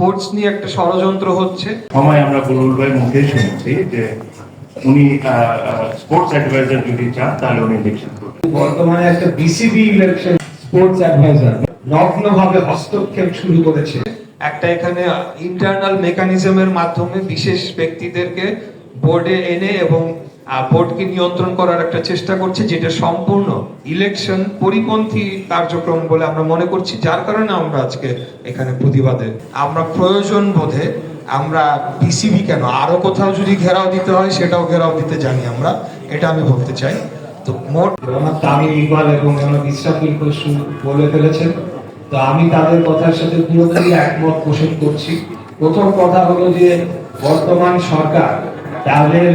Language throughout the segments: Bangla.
স্পোর্টস নিয়ে একটা ষড়যন্ত্র হচ্ছে। সময় আমরা বুলবুল ভাই মুখে শুনেছি যে উনি স্পোর্টস অ্যাডভাইজার যদি চান তাহলে উনি ইলেকশন করবেন। বর্তমানে একটা বিসিবি ইলেকশন স্পোর্টস অ্যাডভাইজার নগ্নভাবে হস্তক্ষেপ শুরু করেছে। একটা এখানে ইন্টারনাল মেকানিজমের মাধ্যমে বিশেষ ব্যক্তিদেরকে বোর্ডে এনে এবং বোর্ডকে নিয়ন্ত্রণ করার একটা চেষ্টা করছে, যেটা সম্পূর্ণ ইলেকশন পরিপন্থী কার্যক্রম বলে আমরা মনে করছি, যার কারণে আমরা আজকে এখানে প্রতিবাদে। আমরা প্রয়োজন বোধে আমরা বিসিবি কেন, আরও কোথাও যদি ঘেরাও দিতে হয়, সেটাও ঘেরাও দিতে জানি আমরা, এটা আমি বলতে চাই। তো মোট আমার তামিম ইকবাল এবং আমার ইসরাফিল খসরু বলে ফেলেছেন। তো আমি তাদের কথার সাথে পুরোপুরি একমত পোষণ করছি। প্রথম কথা হলো যে বর্তমান সরকার তাদের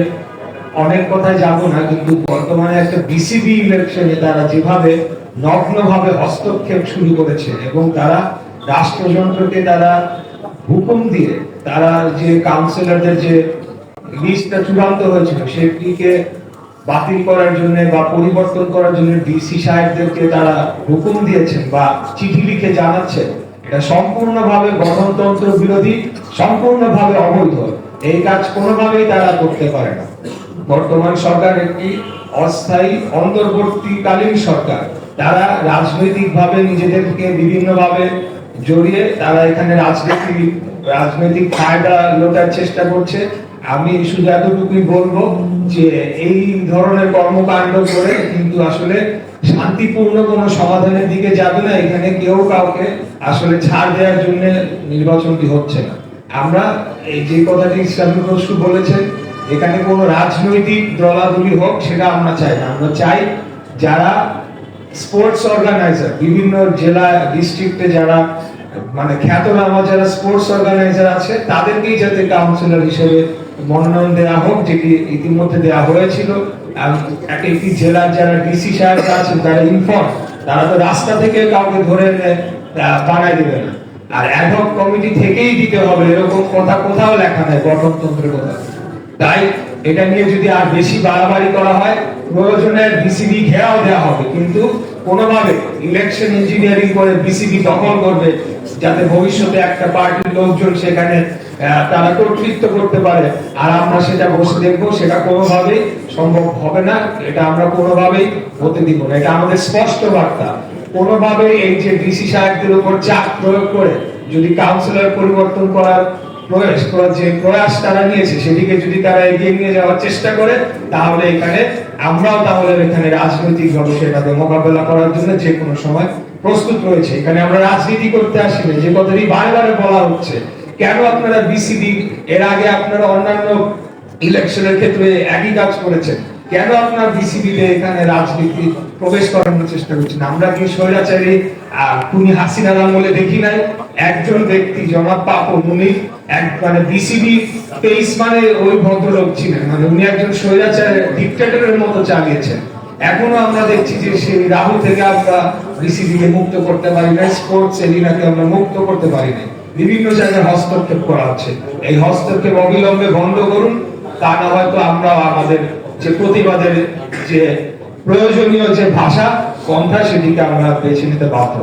অনেক কথায় যাব না, কিন্তু বর্তমানে একটা বিসিবি ইলেকশনে তারা যেভাবে নগ্নভাবে হস্তক্ষেপ শুরু করেছে এবং তারা রাষ্ট্রযন্ত্রকে তারা হুকুম দিয়ে তারা যে কাউন্সিলরদের যে লিস্টটা চূড়ান্ত হয়েছিল সেটিকে বাতিল করার জন্য বা পরিবর্তন করার জন্য ডিসি সাহেবদেরকে তারা হুকুম দিয়েছেন বা চিঠি লিখে জানাচ্ছেন। এটা সম্পূর্ণভাবে গণতন্ত্র বিরোধী সম্পূর্ণভাবে অবৈধ। এই কাজ কোনোভাবেই তারা করতে পারে না। বর্তমান সরকার একটি অস্থায়ী, অন্তর্বর্তীকালীন সরকার। তারা রাজনৈতিকভাবে নিজেদেরকে বিভিন্নভাবে জড়িয়ে, তারা এখানে রাজনীতি, রাজনৈতিক ফায়দা লোটার চেষ্টা করছে। আমি শুধু এতটুকুই বলব যে, এই ধরনের কর্মকাণ্ড করে কিন্তু আসলে শান্তিপূর্ণ কোনো সমাধানের দিকে যাবে না। এখানে কেউ কাউকে আসলে ছাড় দেওয়ার জন্য নির্বাচনটি হচ্ছে না। আমরা এই যে কথাটি ইসলামী বলেছেন এখানে কোনো রাজনৈতিক দলাদলি হোক, সেটা আমরা চাই না। আমরা চাই যারা স্পোর্টস অর্গানাইজার বিভিন্ন জেলা ডিস্ট্রিক্টে যারা মানে খ্যাতনামা যারা স্পোর্টস অর্গানাইজার আছে, তাদেরকেই যাতে কাউন্সিলর হিসেবে মনোনয়ন দেওয়া হোক, যেটি ইতিমধ্যে দেওয়া হয়েছিল। এক একটি জেলার যারা ডিসি সাহেব আছেন, তারা ইনফর্ম তারা তো রাস্তা থেকে কাউকে ধরে বানায় দিবে না। আর অ্যাডহক কমিটি থেকেই দিতে হবে, এরকম কথা কোথাও লেখা নেই, গঠনতন্ত্রের কথা। তাই এটা নিয়ে যদি আর বেশি বাড়াবাড়ি করা হয় প্রয়োজনে বিসিবি ঘেরাও দেওয়া হবে। কিন্তু কোনোভাবে ইলেকশন ইঞ্জিনিয়ারিং করে বিসিবি দখল করবে, যাতে ভবিষ্যতে একটা পার্টির লোকজন সেখানে তারা কর্তৃত্ব করতে পারে। আর আমরা সেটা বসে দেখব, সেটা কোনোভাবেই সম্ভব হবে না। এটা আমরা কোনোভাবেই হতে দিব না। এটা আমাদের স্পষ্ট বার্তা। কোনোভাবে এই যে ডিসি সাহেবদের উপর চাপ প্রয়োগ করে যদি কাউন্সিলর পরিবর্তন করার প্রয়াস যে প্রয়াস তারা নিয়েছে সেদিকে যদি তারা এগিয়ে নিয়ে যাওয়ার চেষ্টা করে, তাহলে এখানে আমরাও তাহলে এখানে রাজনৈতিক সেটাকে মোকাবেলা করার জন্য যে কোনো সময় প্রস্তুত রয়েছে। এখানে আমরা রাজনীতি করতে আসিনি, যে কথাটি বারে বারে বলা হচ্ছে। কেন আপনারা বিসিবি এর আগে আপনারা অন্যান্য ইলেকশনের ক্ষেত্রে একই কাজ করেছেন? কেন আপনার বিসিবিতে এখানে রাজনীতি প্রবেশ করানোর চেষ্টা করছেন? আমরা কি স্বৈরাচারী? খুনি হাসিনার আমলে দেখি নাই? একজন ব্যক্তি, জনাব পাপন, উনি এক মানে বিসিবি তেইশ মানে ওই ভদ্রলোক ছিলেন। মানে উনি একজন মতো চালিয়েছেন। এখনও আমরা দেখছি যে সেই রাহু থেকে আমরা বিসিবি কে মুক্ত করতে পারি না স্পোর্টস এরিনাকে আমরা মুক্ত করতে পারি না বিভিন্ন জায়গায় হস্তক্ষেপ করা হচ্ছে। এই হস্তক্ষেপ অবিলম্বে বন্ধ করুন। তা না হয়তো আমরা আমাদের যে প্রতিবাদের যে প্রয়োজনীয় যে ভাষা পন্থা সেটিকে আমরা বেছে নিতে বাধ্য।